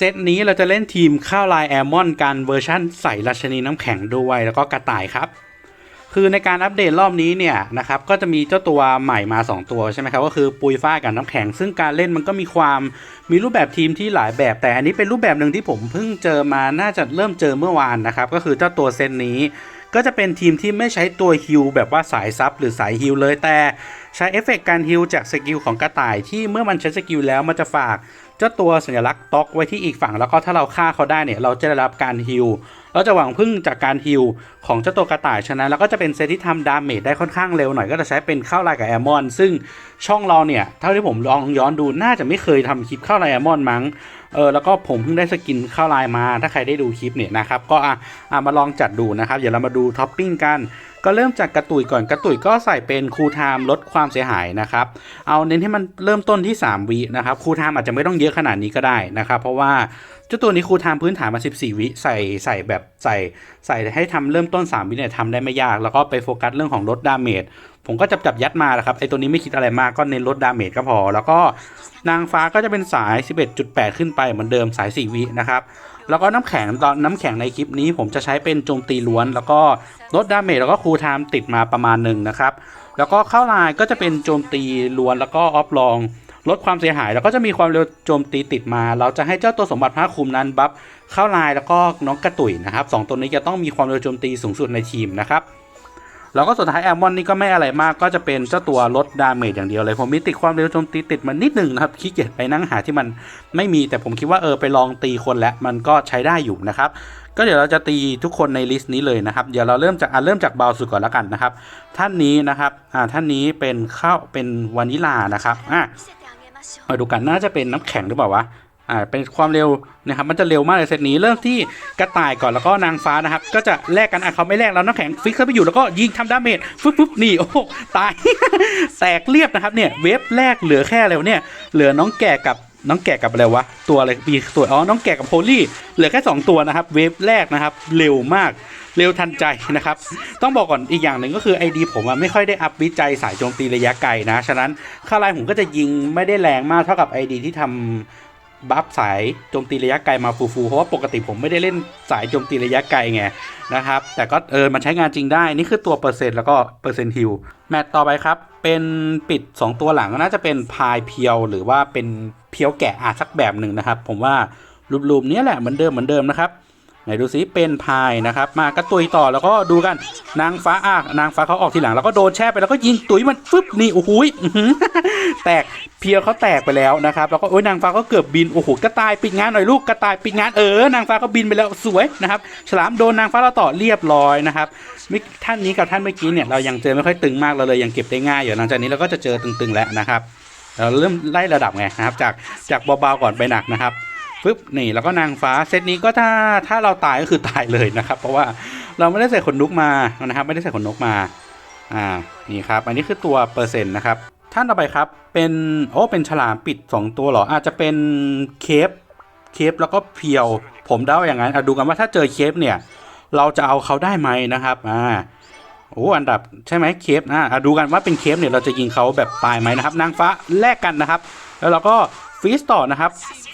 เซตนี้เราจะเล่นทีมข้าวลายแอลมอนกันเวอร์ชั่นใส่ราชนีน้ำแข็งด้วยแล้วก็กระต่ายครับ คือในการอัปเดตรอบนี้เนี่ยนะครับก็จะมีเจ้าตัวใหม่มา 2 ตัวใช่ไหมครับก็คือปุยฝ้ากับน้ำแข็ง ซึ่งการเล่นมันก็มีความมีรูปแบบทีมที่หลายแบบ แต่อันนี้เป็นรูปแบบหนึ่งที่ผมเพิ่งเจอมาน่าจะเริ่มเจอเมื่อวานนะครับก็คือเจ้าตัวเซตนี้ก็จะเป็นทีมที่ไม่ใช้ตัวฮิลแบบว่าสายซับหรือสายฮิลเลยแต่ใช้เอฟเฟกต์การฮิลจากสกิลของกระต่ายที่เมื่อมันใช้สกิลแล้วมันจะฝาก เจ้าตัวสัญลักษณ์ต็อกไว้ที่อีกฝั่งแล้วก็ถ้าเราฆ่าเขาได้เนี่ยเราจะได้รับการฮิลเราจะหวังพึ่งจากการฮิลของเจ้าตัวกระต่ายฉะนั้นแล้วก็จะเป็นเซตที่ทำดาเมจได้ค่อนข้างเร็วหน่อยก็จะใช้เป็นข้าวลายกับแอมมอน ซึ่งช่องเราเนี่ยเท่าที่ผมลองย้อนดูน่าจะไม่เคยทำคลิปข้าวลายแอมมอนมั้งเออแล้วก็ผมเพิ่งได้สกินข้าวลายมา ถ้าใครได้ดูคลิปเนี่ยนะครับก็อะอะมาลองจัดดูนะครับเดี๋ยวเรามาดูท็อปปิ้งกัน ก็เริ่มจากกระตุยก่อนกระตุยก็ใส่เป็นคูลไทม์ลดความเสียหายนะครับเอาเน้นให้มันเริ่มต้นที่ 3วินะครับคูลไทม์อาจจะไม่ต้องเยอะขนาดนี้ก็ได้นะครับเพราะว่าเจ้าตัวนี้คูลไทม์พื้นฐานมา14 วิใส่ใส่แบบใส่ใส่ให้ทำเริ่มต้น 3 วิเนี่ยทำได้ไม่ยาก แล้วก็ไปโฟกัสเรื่องของลดดาเมจ ผมก็จับจับยัดมาแหละครับไอตัวนี้ไม่คิดอะไรมากก็เน้นลดดาเมจก็พอ แล้วก็นางฟ้าก็จะเป็นสาย 11.8 ขึ้นไปเหมือนเดิมสาย 4 วินะครับแล้วก็น้ำแข็งตอนน้ำแข็งในคลิปนี้ผมจะใช้เป็นโจมตีล้วน แล้วก็ลดดาเมจแล้วก็คูลไทม์ติดมาประมาณหนึ่งนะครับแล้วก็เข้าลายก็จะเป็นโจมตีล้วนแล้วก็ออฟลองลดความเสียหายแล้วก็จะมีความเร็วโจมตีติดมา เราจะให้เจ้าตัวสมบัติภาคคุมนั้นบัฟเข้าลายแล้วก็น้องกระตุยนะครับสองตัวนี้จะต้องมีความเร็วโจมตีสูงสุดในทีมนะครับ แล้วก็สุดท้ายแอลมอนนี่ก็ไม่อะไรมากก็จะเป็นเจ้าตัวลดดาเมจอย่างเดียวเลย ผมมีติดความเร็วโจมตีติดมันนิดหนึ่งนะครับขี้เกียจไปนั่งหาที่มันไม่มีแต่ผมคิดว่าเออไปลองตีคนแล้วมันก็ใช้ได้อยู่นะครับก็เดี๋ยวเราจะตีทุกคนในลิสต์นี้เลยนะครับ เดี๋ยวเราเริ่มจากอะเริ่มจากเบาสุดก่อนแล้วกันนะครับ ท่านนี้นะครับอ่าท่านนี้เป็นข้าวเป็นวานิลานะครับอะมาดูกันน่าจะเป็นน้ำแข็งหรือเปล่าวะ อ่าเป็นความเร็วนะครับมันจะเร็วมากเลยเซตนี้เริ่มที่กระต่ายก่อนแล้วก็นางฟ้านะครับ ก็จะแลกกันอะเขาไม่แลกแล้วน้ำแข็งฟิกเข้าไปอยู่แล้วก็ยิงทำดาเมจฟึบฟึบนี่โอ้ตายแตกเรียบนะครับเนี่ยเวฟแรกเหลือแค่อะไรวเนี่ยเหลือน้องแก่กับน้องแก่กับอะไรวะ ตัวอะไรมีตัวอ๋อ น้องแก่กับโพลี่ เหลือแค่ 2 ตัวนะครับ เวฟแรกนะครับ เร็วมาก เร็วทันใจนะครับ ต้องบอกก่อนอีกอย่างหนึ่งก็คือไอดีผมอะไม่ค่อยได้อัพวิจัยสายโจมตีระยะไกลนะ ฉะนั้นค่าไลน์ผมก็จะยิงไม่ได้แรงมากเท่ากับไอดีที่ทำ บัฟสายโจมตีระยะไกลมาฟูๆเพราะว่าปกติผมไม่ได้เล่นสายโจมตีระยะไกลไงนะครับแต่ก็เออมันใช้งานจริงได้นี่คือตัวเปอร์เซ็นต์แล้วก็เปอร์เซ็นต์ฮิลแมตต์ต่อไปครับ เป็นปิด 2 ตัวหลังก็น่าจะเป็นพายเพียว หรือว่าเป็นเพียวแกะอาสักแบบหนึ่งนะครับ ผมว่ารูปๆเนี้ยแหละเหมือนเดิมเหมือนเดิมนะครับไหนดูซิเป็นพายนะครับ มากระตุยต่อแล้วก็ดูกันนางฟ้าอะนางฟ้าเขาออกทีหลังแล้วก็โดนแช่ไปแล้วก็ยิงตุยมันฟึบนี่โอ้โหย่หือ แตกเพียวเขาแตกไปแล้วนะครับแล้วก็โอ้ยนางฟ้าก็เกือบบินโอ้โหกระต่ายปิดงานหน่อยลูกกระต่ายปิดงานเออนางฟ้าก็บินไปแล้วสวยนะครับฉลามโดนนางฟ้าเราต่อเรียบร้อยนะครับท่านนี้กับท่านเมื่อกี้เนี่ยเรายังเจอไม่ค่อยตึงมากเราเลยยังเก็บได้ง่ายอยู่หลังจากนี้เราก็จะเจอตึงๆแล้วนะครับเราเริ่มไล่ระดับไงนะครับ จากจากเบาๆก่อนไปหนักนะครับปึ๊บนี่แล้วก็นางฟ้าเซตนี้ก็ถ้าถ้าเราตายก็คือตายเลยนะครับ เพราะว่าเราไม่ได้ใส่ขนนกมานะครับ ไม่ได้ใส่ขนนกมาอ่านี่ครับ อันนี้คือตัวเปอร์เซ็นต์นะครับ ท่านต่อไปครับ เป็นโอ้เป็นฉลามปิด 2 ตัวเหรอ อาจจะเป็นเคฟเคฟแล้วก็เพียว ผมเดาอย่างนั้นอะดูกันว่าถ้าเจอเคฟเนี่ย เราจะเอาเขาได้ไหมนะครับอ่าโอ้อันดับใช่ไหมเคฟนะอะดูกันว่าเป็นเคฟเนี่ยเราจะยิงเขาแบบตายไหมนะครับ นางฟ้าแลกกันนะครับ แล้วเราก็ ฟีสต่อนะครับ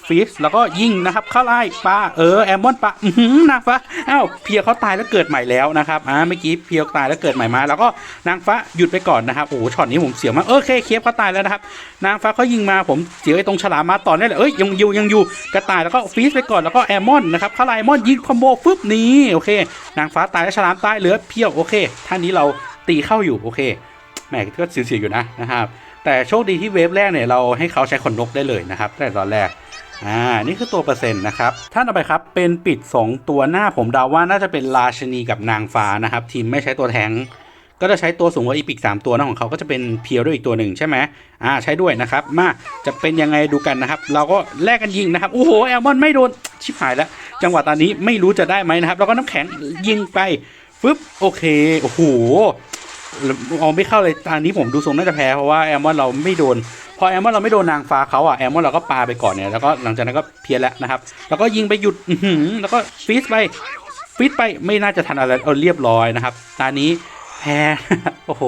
ฟีสแล้วก็ยิงนะครับเข้าไล่ปลาเออแอมมอนปลาอือหือนางฟ้าอ้าวเพียเขาตายแล้วเกิดใหม่แล้วนะครับอ่าเมื่อกี้เพียตายแล้วเกิดใหม่มา แล้วก็นางฟ้าหยุดไปก่อนนะครับโอ้ช็อตนี้ผมเสียวมากเออโอเคเคฟเขาตายแล้วนะครับนางฟ้าเขายิงมาผมเสียวไอ้ตรงฉลามมาต่อเนี่ยแหละเอ้ยยังอยู่ยังอยู่กระต่ายแล้วก็ฟีสไปก่อนแล้วก็แอมมอนนะครับเข้าไล่แอมมอนยิงคอมโบฟึบนี้โอเค นางฟ้าตายแล้วฉลามตายเหลือเพียวโอเคท่านนี้เราตีเข้าอยู่โอเคแหมก็เสียวๆอยู่นะนะครับ แต่โชคดีที่เวฟแรกเนี่ยเราให้เขาใช้ขนนกได้เลยนะครับแต่ตอนแรกอ่านี่คือตัวเปอร์เซ็นต์นะครับท่านต่อไปครับเป็นปิด 2 ตัวหน้าผมเดาว่าน่าจะเป็นราชนีกับนางฟ้านะครับ ทีมไม่ใช้ตัวแทงก็จะใช้ตัวสูงกว่าอีพิก3ตัวนะของเขาก็จะเป็นเพียวด้วยอีกตัวหนึ่งใช่ไหมอ่าใช้ด้วยนะครับ มาจะเป็นยังไงดูกันนะครับ เราก็แลกกันยิงนะครับ โอ้โหแอลมอนไม่โดนชิบหายแล้ว จังหวะตอนนี้ไม่รู้จะได้ไหมนะครับ แล้วก็น้ำแข็งยิงไปฟึบโอเค โอ้โห เอาไม่เข้าเลยตอนนี้ผมดูทรงน่าจะแพ้เพราะว่าแอมมอนเราไม่โดน พอแอมมอนเราไม่โดนนางฟ้าเขาอะแอมมอนเราก็ปาไปก่อนเนี่ยแล้วก็หลังจากนั้นก็เพี้ยนแล้วนะครับ แล้วก็ยิงไปหยุดอืแล้วก็ฟีสไปฟีสไปไม่น่าจะทันอะไรเอาเรียบร้อยนะครับตอนนี้แพ้โอ้โห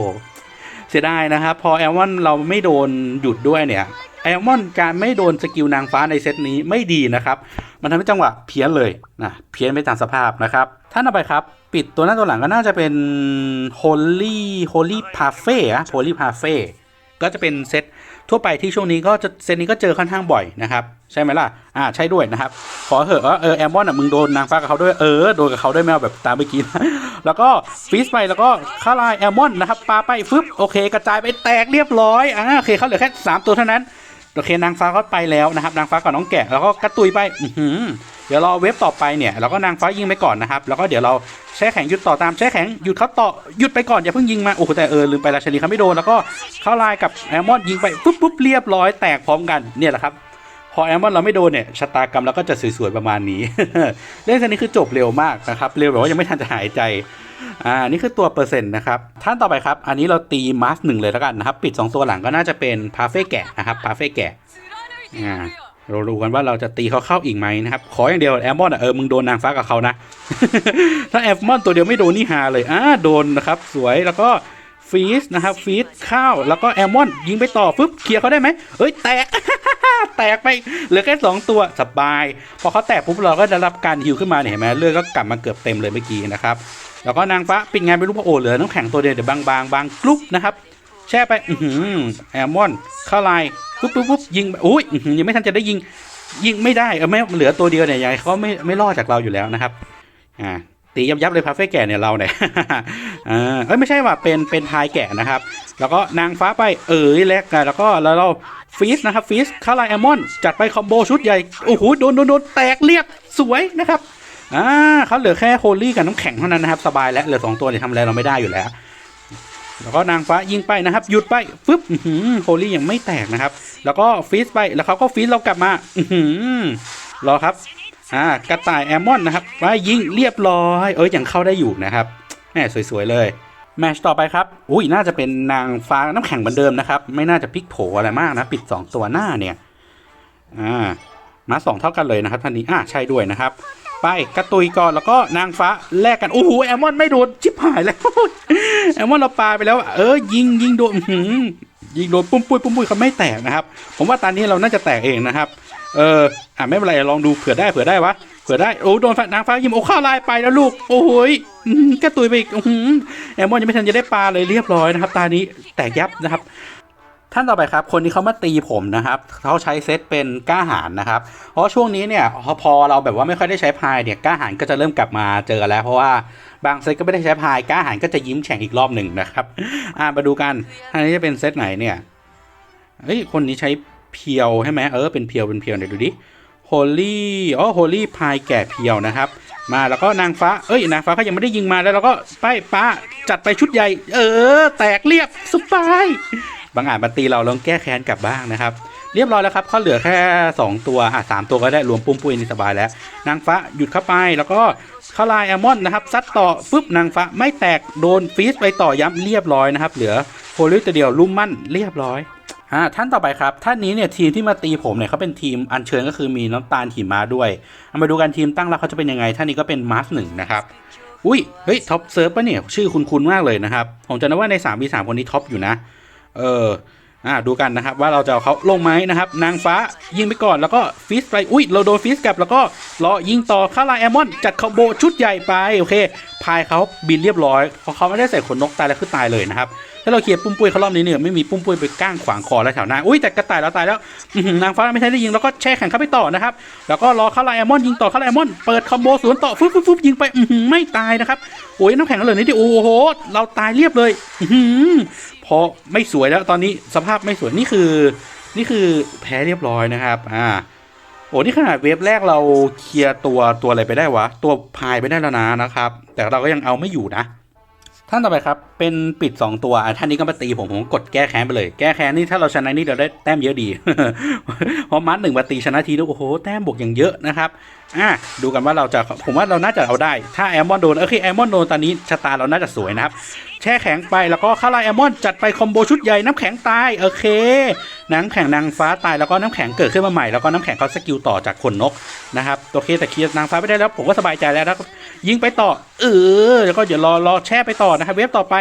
เสียดายนะครับ พอแอมมอนเราไม่โดนหยุดด้วยเนี่ย แอลมอนการไม่โดนสกิลนางฟ้าในเซตนี้ไม่ดีนะครับ มันทำให้จังหวะเพี้ยนเลยนะเพี้ยนไปตามสภาพนะครับท่านต่อไปครับ ปิดตัวหน้าตัวหลังก็น่าจะเป็น Holy Holy Parfait อะ Holy Parfait ก็จะเป็นเซตทั่วไปที่ช่วงนี้ก็จะเซตนี้ก็เจอค่อนข้างบ่อยนะครับ ใช่ไหมล่ะ อ่าใช่ด้วยนะครับ ขอเหอะว่าเออแอมมอนอะมึงโดนนางฟ้ากับเขาด้วยเออโดนกับเขาด้วยแมวแบบตามเมื่อกี้นะแล้วก็ฟีสไปแล้วก็ข้าลายแอลมอนนะครับปาไปฟึบโอเค กระจายไปแตกเรียบร้อยอ่าโอเคเขาเหลือแค่สามตัวเท่านั้น โอเคนางฟ้าก็ไปแล้วนะครับ นางฟ้ากับน้องแกะแล้วก็กระตุยไปอืเดี๋ยวรอเว็บต่อไปเนี่ยเราก็นางฟ้ายิงไปก่อนนะครับ แล้วก็เดี๋ยวเราแช่แข็งหยุดต่อตามแช่แข็งหยุดเขาต่อหยุดไปก่อนอย่าเพิ่งยิงมาโอ้โหแต่เออลืมไปราชนีเขาไม่โดนแล้วก็เข้าลายกับแอลมอนยิงไปปุ๊บปุ๊บเรียบร้อยแตกพร้อมกันเนี่ยแหละครับพอแอลมอนเราไม่โดนเนี่ยชะตากรรมเราก็จะสวยๆประมาณนี้เล่นเซนนี้คือจบเร็วมากนะครับเร็วแบบว่ายังไม่ทันจะหายใจ อ่านี่คือตัวเปอร์เซ็นต์นะครับท่านต่อไปครับ อันนี้เราตีมาสหนึ่งเลยแล้วกันนะครับ ปิด 2 ตัวหลังก็น่าจะเป็นพาเฟ่แกะนะครับพาเฟ่แกะอ่าเราดูกันว่าเราจะตีเขาเข้าอีกไหมนะครับ ขออย่างเดียวแอลมอนอะเออมึงโดนนางฟ้ากับเขานะ ถ้าแอลมอนตัวเดียวไม่โดนนี่ฮาเลยอ่าโดนนะครับสวยแล้วก็ฟีสนะครับฟีสข้าวแล้วก็แอลมอนยิงไปต่อฟึบเคลียร์เขาได้ไหมเอ้ยแตก แตกไปเหลือแค่สองตัวสบาย พอเขาแตกปุ๊บเราก็ได้รับการฮิวขึ้นมาเนี่ยเห็นไหมเลือดก็กลับมาเกือบเต็มเลยเมื่อกี้นะครับ แล้วก็นางฟ้าปิดงานไปรูปพระโอเหลือน้ำแข็งตัวเดียวเดี๋ยวบางบางบางกรุ๊ปนะครับ แช่ไปอือหือแอลมอนเข้าลายปุ๊บปุ๊บปุ๊บยิงอุ้ยยังไม่ทันจะได้ยิงยิงไม่ได้เออไม่เหลือตัวเดียวเนี่ยยังไงเขาไม่ไม่รอดจากเราอยู่แล้วนะครับอ่าตียับยับเลยพาเฟ่แก่เนี่ยเราเนี่ยอ่าเอ้ยไม่ใช่ว่าเป็นเป็นพายแก่นะครับ แล้วก็นางฟ้าไปเอ๋ยแลกกันแล้วก็แล้วเราฟีสนะครับฟีสคาราแอมอนจัดไปคอมโบชุดใหญ่โอ้โหโดนโดนโดนแตกเรียบสวยนะครับ อ่าเขาเหลือแค่โฮลี่กับน้ำแข็งเท่านั้นนะครับ สบายแล้วเหลือสองตัวเนี่ยทำอะไรเราไม่ได้อยู่แล้ว แล้วก็นางฟ้ายิงไปนะครับ หยุดไปฟึบโฮลี่ยังไม่แตกนะครับ แล้วก็ฟีสไปแล้วเขาก็ฟีสเรากลับมา อืรอครับ อ่ากระต่ายแอมมอนนะครับว่ายิงเรียบร้อย เอ้ยยังเข้าได้อยู่นะครับแหมสวยๆเลยแมชต่อไปครับอุ้ยน่าจะเป็นนางฟ้าน้ำแข็งเหมือนเดิมนะครับ ไม่น่าจะพลิกโผอะไรมากนะ ปิด 2 ตัวหน้าเนี่ย อ่า มาสองเท่ากันเลยนะครับท่านนี้ อ่าใช่ด้วยนะครับ ไปกระตุยก่อนแล้วก็นางฟ้าแลกกันโอ้โหแอมมอนไม่โดนชิบหายแล้วแอมมอนเราปาไปแล้ว เออยิงยิงโดนยิงโดนปุ้มปุ้ยปุ้มปุ้ยเขาไม่แตกนะครับ ผมว่าตอนนี้เราน่าจะแตกเองนะครับ เอออะไม่เป็นไรลองดูเผื่อได้เผื่อได้วะเผื่อได้โอ้โดนนางฟ้ายิงโอ้ข้าวลายไปแล้วลูกโอ้โหยกระตุยไปอีกแอมมอนยังไม่ทันจะได้ปลาเลยเรียบร้อยนะครับ ตานี้แตกยับนะครับ ท่านต่อไปครับ คนที่เขามาตีผมนะครับเขาใช้เซตเป็นกล้าหารนะครับ เพราะช่วงนี้เนี่ยพอเราแบบว่าไม่ค่อยได้ใช้พายเนี่ยกล้าหารก็จะเริ่มกลับมาเจอแล้ว เพราะว่าบางเซตก็ไม่ได้ใช้พายกล้าหารก็จะยิ้มแฉ่งอีกรอบหนึ่งนะครับอ่ามาดูกันท่านนี้จะเป็นเซตไหนเนี่ยเฮ้ยคนนี้ใช้เพียวใช่ไหมเออเป็นเพียวเป็นเพียวเดี๋ยวดูดิโฮลี่อ๋อโฮลี่พายแก่เพียวนะครับ มาแล้วก็นางฟ้า เอ้ยนางฟ้าเขายังไม่ได้ยิงมาแล้วเราก็ไปป้าจัดไปชุดใหญ่ เออ แตกเรียบสบาย บางอาจมาตีเราลองแก้แค้นกลับบ้างนะครับ เรียบร้อยแล้วครับเขาเหลือแค่ 2 ตัวอะสามตัวก็ได้รวมปุ้มปุ้ยนี่สบายแล้ว นางฟ้าหยุดเข้าไปแล้วก็เข้าลายแอลมอนนะครับซัดต่อฟึบนางฟ้าไม่แตกโดนฟีสไปต่อย้ำเรียบร้อยนะครับ เหลือโฮลิวตัวเดียวลุ่มมั่นเรียบร้อยอ่าท่านต่อไปครับ ท่านนี้เนี่ยทีมที่มาตีผมเนี่ยเขาเป็นทีมอัญเชิญก็คือมีน้ำตาลหิมะด้วยเอามาดูกันทีมตั้งรับเขาจะเป็นยังไง ท่านนี้ก็เป็นมาร์สหนึ่งนะครับอุ้ยเฮ้ยท็อปเซิร์ฟปะเนี่ยชื่อคุ้นๆมากเลยนะครับผมจะนึกว่าใน3 v 3คนนี้ท็อปอยู่นะ เอออ่าดูกันนะครับว่าเราจะเอาเขาลงไหมนะครับ นางฟ้ายิงไปก่อนแล้วก็ฟิสไปอุ้ยเราโดนฟิสกลับแล้วก็รอยิงต่อข้าลายแอมอน จัดคอมโบชุดใหญ่ไปโอเค พายเขาบินเรียบร้อยพอเขาไม่ได้ใส่ขนนกตายแล้วคือตายเลยนะครับ ถ้าเราเคลียร์ปุ้มปุ้ยเขารอบนี้เนี่ยไม่มีปุ้มปุ้ยไปก้างขวางคอแล้วแถวหน้าอุ้ยแต่กระต่ายเราตายแล้วนางฟ้าไม่ทันได้ยิงแล้วก็แช่แข็งเข้าไปต่อนะครับแล้วก็รอเข้าลายแอมอนยิงต่อเข้าลายแอมอนเปิดคอมโบสวนต่อฟึ๊บฟึบฟึบยิงไปอื้อหือไม่ตายนะครับโอ้ยน้ำแข็งเหลือนิดเดียวโอ้โหเราตายเรียบเลยอื้อหือพอไม่สวยแล้วตอนนี้สภาพไม่สวยนี่คือ นี่คือแพ้เรียบร้อยนะครับอ่าโอ้นี่ขนาดเวฟแรกเราเคลียร์ตัวตัวอะไรไปได้วะ ตัวพายไปได้แล้วนะนะครับ แต่เราก็ยังเอาไม่อยู่นะ ท่านต่อไปครับเป็นปิด 2 ตัวท่านนี้ก็มาตีผมผมกดแก้แค้นไปเลย แก้แค้นนี่ถ้าเราชนะนี่เราได้แต้มเยอะดีเพราะมัดหนึ่งมาตีชนะทีนึงโอ้โหแต้มบวกอย่างเยอะนะครับอะดูกันว่าเราจะผมว่าเราน่าจะเอาได้ ถ้าแอมมอนโดนโอเคแอมมอนโดนตอนนี้ชะตาเราน่าจะสวยนะครับแช่แข็งไปแล้วก็ข้าลายแอมมอนจัดไปคอมโบชุดใหญ่น้ำแข็งตายโอเคน้ำแข็งนางฟ้าตายแล้วก็น้ำแข็งเกิดขึ้นมาใหม่แล้วก็น้ำแข็งเขาสกิลต่อจากขนนกนะครับโอเคแต่เคลียร์นางฟ้าไปได้แล้วผมก็สบายใจแล้วนะยิงไปต่อเออแล้วก็เดี๋ยวรอรอแช่ไปต่อนะครับเวฟต่อไป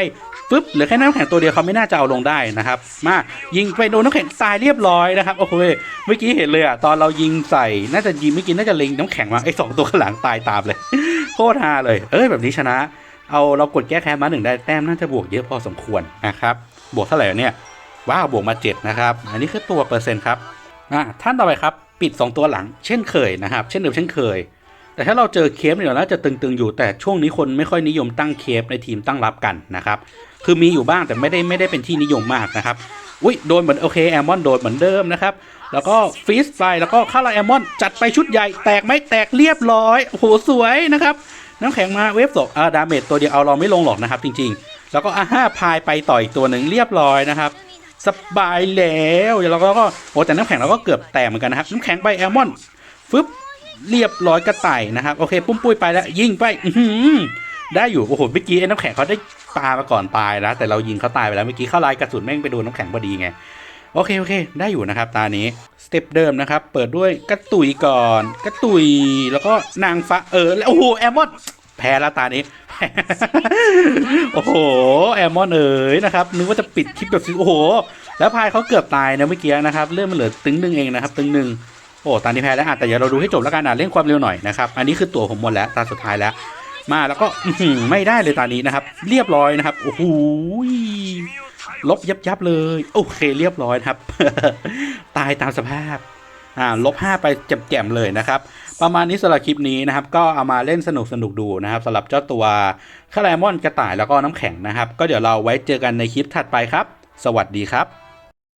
ฟึบเหลือแค่น้ำแข็งตัวเดียวเขาไม่น่าจะเอาลงได้นะครับ มายิงไปโดนน้ำแข็งตายเรียบร้อยนะครับโอ้โหเมื่อกี้เห็นเลยอะตอนเรายิงใส่น่าจะยิงเมื่อกี้น่าจะเล็งน้ำแข็งมาไอ้สองตัวข้างหลังตายตามเลยโคตรฮาเลย เอ้ยแบบนี้ชนะ เอาเรากดแก้แค้นมาหนึ่งได้แต้มน่าจะบวกเยอะพอสมควรนะครับบวกเท่าไหร่เนี่ยว้าวบวกมาเจ็ดนะครับ อันนี้คือตัวเปอร์เซ็นต์ครับอะท่านต่อไปครับปิด 2 ตัวหลัง เช่นเคยนะครับ เช่นเดิมเช่นเคย แต่ถ้าเราเจอเคฟเนี่ยน่าจะตึงๆอยู่แต่ช่วงนี้คนไม่ค่อยนิยมตั้งเคฟในทีมตั้งรับกันนะครับคือมีอยู่บ้างแต่ไม่ได้ไม่ได้เป็นที่นิยมมากนะครับอุ้ยโดนเหมือนโอเคแอมมอนโดนเหมือนเดิมนะครับแล้วก็ฟีสไปแล้วก็ข้าราแอมมอนจัดไปชุดใหญ่แตกไม่แตกเรียบร้อยโอ้โหสวยนะครับ น้ำแข็งมาเวฟสองอ่าดาเมจตัวเดียวเอาเราไม่ลงหรอกนะครับจริงๆ แล้วก็อ่าห้าพายไปต่ออีกตัวหนึ่งเรียบร้อยนะครับสบายแล้วเดี๋ยวเราก็โอ้แต่น้ำแข็งเราก็เกือบแตกเหมือนกันนะครับน้ำแข็งไปแอลมอนฟึบเรียบร้อยกระต่ายนะครับโอเค ปุ้มปุ้ยไปแล้วยิงไปอืได้อยู่โอ้โหเมื่อกี้ไอ้น้ำแข็งเขาได้ปามาก่อนตายแล้วแต่เรายิงเขาตายไปแล้วเมื่อกี้เข้าลายกระสุนแม่งไปโดนน้ำแข็งพอดีไง โอเค โอเค ได้อยู่นะครับ ตานี้ สเต็ปเดิมนะครับ เปิดด้วยกระตุยก่อน กระตุย แล้วก็นางฟ้า เออ แล้ว โอ้โห แอลมอน แพ้แล้วตานี้ โอ้โห แอลมอนเอ๋ยนะครับ นึกว่าจะปิดคลิปแบบโอ้โห แล้วพายเขาเกือบตายนะเมื่อกี้นะครับ เรื่องมันเหลือตึงหนึ่งเองนะครับ ตึงหนึ่งโอ้ตอนนี้แพ้แล้วอะแต่เดี๋ยวเราดูให้จบแล้วกันอะเล่นความเร็วหน่อยนะครับ อันนี้คือตัวผมหมดแล้ว ตาสุดท้ายแล้ว มาแล้วก็ไม่ได้เลยตอนนี้นะครับ เรียบร้อยนะครับ โอ้โห ลบยับยับๆเลย โอเคเรียบร้อยครับ ตายตามสภาพอ่าลบห้าไปแจ่มๆเลยนะครับ ประมาณนี้สำหรับคลิปนี้นะครับ ก็เอามาเล่นสนุกสนุกดูนะครับสำหรับเจ้าตัวคาแรมอนกระต่ายแล้วก็น้ำแข็งนะครับ ก็เดี๋ยวเราไว้เจอกันในคลิปถัดไปครับ สวัสดีครับ